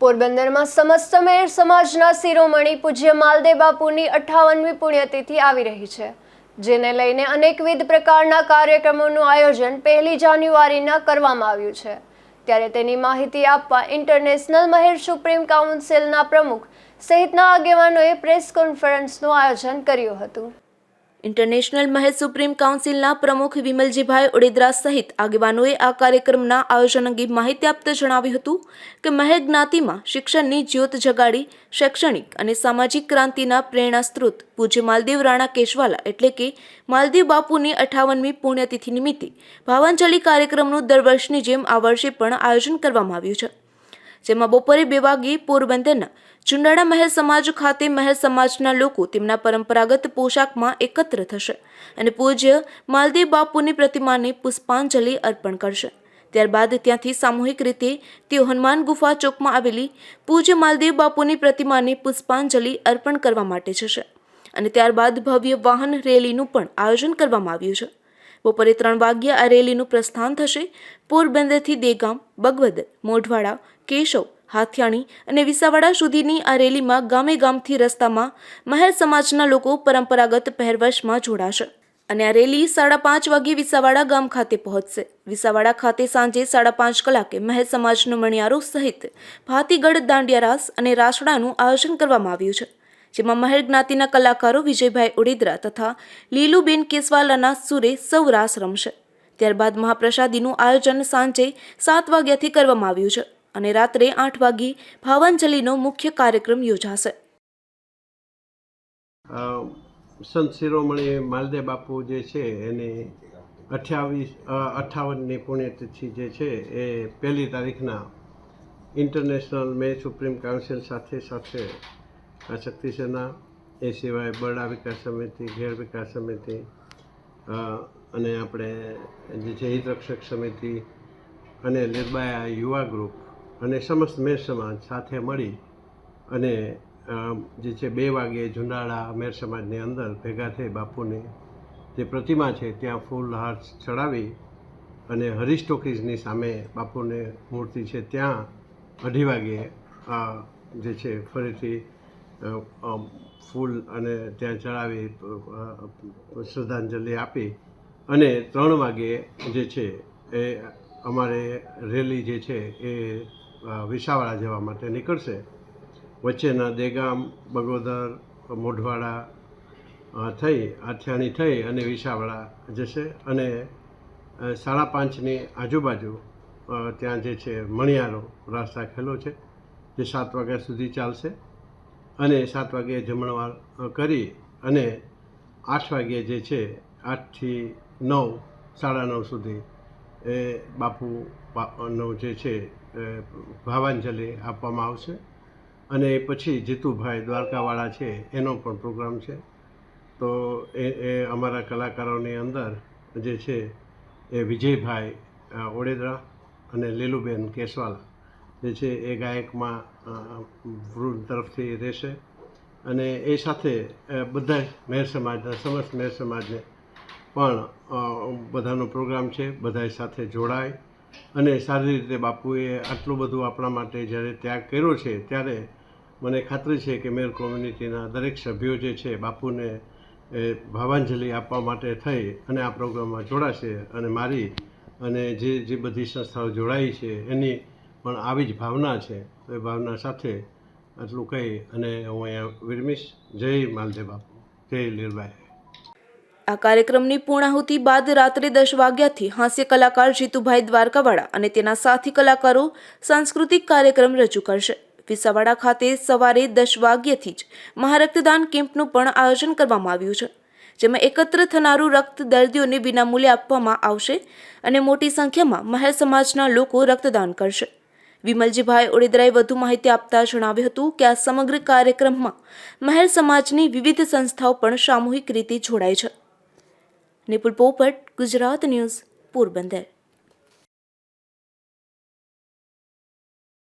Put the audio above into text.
પોરબંદરમાં સમસ્ત મેર સમાજના શિરોમણી પૂજ્ય માલદે બાપુની અઠાવનમી પુણ્યતિથિ આવી રહી છે, જેને લઈને અનેકવિધ પ્રકારના કાર્યક્રમોનું આયોજન પહેલી જાન્યુઆરીના કરવામાં આવ્યું છે. ત્યારે તેની માહિતી આપવા ઇન્ટરનેશનલ મહેર સુપ્રીમ કાઉન્સિલના પ્રમુખ સહિતના આગેવાનોએ પ્રેસ કોન્ફરન્સનું આયોજન કર્યું હતું. ઇન્ટરનેશનલ મહેર સુપ્રીમ કાઉન્સિલના પ્રમુખ વિમલજીભાઈ ઓડેદરા સહિત આગેવાનોએ આ કાર્યક્રમના આયોજન અંગે માહિતી આપતા જણાવ્યું હતું કે મહેર જ્ઞાતિમાં શિક્ષણની જ્યોત જગાડી, શૈક્ષણિક અને સામાજિક ક્રાંતિના પ્રેરણા સ્ત્રોત પૂજ્ય માલદેવ રાણા કેશવાલા એટલે કે માલદેવ બાપુની અઠાવનમી પુણ્યતિથિ નિમિત્તે ભાવાંજલિ કાર્યક્રમનું દર વર્ષની જેમ આ વર્ષે પણ આયોજન કરવામાં આવ્યું છે. જેમાં બપોરે બે વાગે પોરબંદરના ચુંડાળા મહેર સમાજ ખાતે મહેર સમાજના લોકો તેમના પરંપરાગત પોશાકમાં એકત્ર થશે અને પૂજ્ય માલદેવ બાપુની પ્રતિમાને પુષ્પાંજલિ અર્પણ કરશે. ત્યારબાદ ત્યાંથી સામૂહિક રીતે તેઓ હનુમાન ગુફા ચોકમાં આવેલી પૂજ્ય માલદેવ બાપુની પ્રતિમાને પુષ્પાંજલિ અર્પણ કરવા માટે જશે અને ત્યારબાદ ભવ્ય વાહન રેલીનું પણ આયોજન કરવામાં આવ્યું છે. બપોરે ત્રણ વાગ્યે આ રેલીનું પ્રસ્થાન થશે. પોરબંદરથી દેગામ બગવદર મોઢવાડા, કેશવ, હાથિયાણી અને વિસાવાડા સુધીની આ રેલીમાં ગામે ગામથી રસ્તામાં મહેર સમાજના લોકો પરંપરાગત પહેરવેશમાં જોડાશે. અને આ રેલી સાડા પાંચ વાગ્યે વિસાવાડા ગામ ખાતે પહોંચશે. વિસાવાડા ખાતે સાંજે સાડા પાંચ કલાકે મહેર સમાજનો મણિયારો સહિત ભાતીગઢ દાંડિયા રાસ અને રાસડાનું આયોજન કરવામાં આવ્યું છે. જેમાં મહેર જ્ઞાતિના કલાકારો વિજયભાઈ ઉડેદરા તથા લીલુબેન કેસવાલાના સુરે સૌ રાસ રમશે. ત્યારબાદ મહાપ્રસાદીનું આયોજન સાંજે સાત વાગ્યાથી કરવામાં આવ્યું છે અને રાત્રે આઠ વાગ્યે ભાવાંજલિનો મુખ્ય કાર્યક્રમ યોજાશે. સંત શિરોમણી માલદેવ બાપુ જે છે એને અઠ્યાવીસ અઠાવનની પુણ્યતિથિ જે છે એ પહેલી તારીખના ઇન્ટરનેશનલ મે સુપ્રીમ કાઉન્સિલ સાથે સાથે આ શક્તિ સેના એ સિવાય બરડા વિકાસ સમિતિ, ઘેર વિકાસ સમિતિ અને આપણે જે છે હિતરક્ષક સમિતિ અને નિર્ભયા યુવા ગ્રુપ અને સમસ્ત મેર સમાજ સાથે મળી અને જે છે બે વાગે ઝુંડાળા મેર સમાજની અંદર ભેગા થઈ બાપુની જે પ્રતિમા છે ત્યાં ફૂલ હાર ચડાવી અને હરીશ ટોકીઝની સામે બાપુને મૂર્તિ છે ત્યાં અઢી વાગે જે છે ફરીથી ફૂલ અને ત્યાં ચડાવી શ્રદ્ધાંજલિ આપી. અને ત્રણ વાગે જે છે એ અમારે રેલી જે છે એ વિસાવાળા જવા માટે નીકળશે. વચ્ચેના દેગામ, બગોદર, મોઢવાડા થઈ, આથિયાણી થઈ અને વિસાવાળા જશે. અને સાડા પાંચની આજુબાજુ ત્યાં જે છે મણિયારો રાસ રાખેલો છે, જે સાત વાગ્યા સુધી ચાલશે. અને સાત વાગ્યે જમણવાર કરી અને આઠ વાગ્યે જે છે, આઠથી નવ, સાડા નવ સુધી એ બાપુ નો જે છે ભાવાંજલિ આપવામાં આવશે. અને પછી જીતુભાઈ દ્વારકાવાળા છે, એનો પણ પ્રોગ્રામ છે. તો એ એ અમારા કલાકારોની અંદર જે છે, એ વિજયભાઈ ઓડેદરા અને લીલુબેન કેસવાલા જે છે એ ગાયકમાં વૃંદ તરફથી રહેશે. અને એ સાથે બધા મેર સમાજના, સમસ્ત મેર સમાજને પણ બધાનો પ્રોગ્રામ છે બધા સાથે જોડાય. અને સારી રીતે બાપુએ આટલું બધું આપણા માટે જ્યારે ત્યાગ કર્યો છે, ત્યારે મને ખાતરી છે કે મેર કોમ્યુનિટીના દરેક સભ્યો જે છે, બાપુને એ ભાવાંજલિ આપવા માટે થઈ અને આ પ્રોગ્રામમાં જોડાશે. અને મારી અને જે જે બધી સંસ્થાઓ જોડાઈ છે, એની પણ આવી જ ભાવના છે. તો એ ભાવના સાથે આટલું કહી અને હું અહીંયા વિરમીશ. જય માલદેવ બાપુ. જય લીલબાઈ આ કાર્યક્રમની પૂર્ણાહુતિ બાદ રાત્રે દસ વાગ્યાથી હાસ્ય કલાકાર જીતુભાઈ દ્વારકાવાળા અને તેના સાથી કલાકારો સાંસ્કૃતિક કાર્યક્રમ રજૂ કરશે. વિસાવાડા ખાતે સવારે દસ વાગ્યાથી જ મહારક્તદાન કેમ્પનું પણ આયોજન કરવામાં આવ્યું છે, જેમાં એકત્ર થનારું રક્ત દર્દીઓને વિનામૂલ્યે આપવામાં આવશે અને મોટી સંખ્યામાં મહેર સમાજના લોકો રક્તદાન કરશે. વિમલજીભાઈ ઓડેદરાએ વધુ માહિતી આપતા જણાવ્યું હતું કે આ સમગ્ર કાર્યક્રમમાં મહેર સમાજની વિવિધ સંસ્થાઓ પણ સામૂહિક રીતે જોડાય છે. નિપુલ પોપટ, ગુજરાત ન્યૂઝ, પોરબંદર.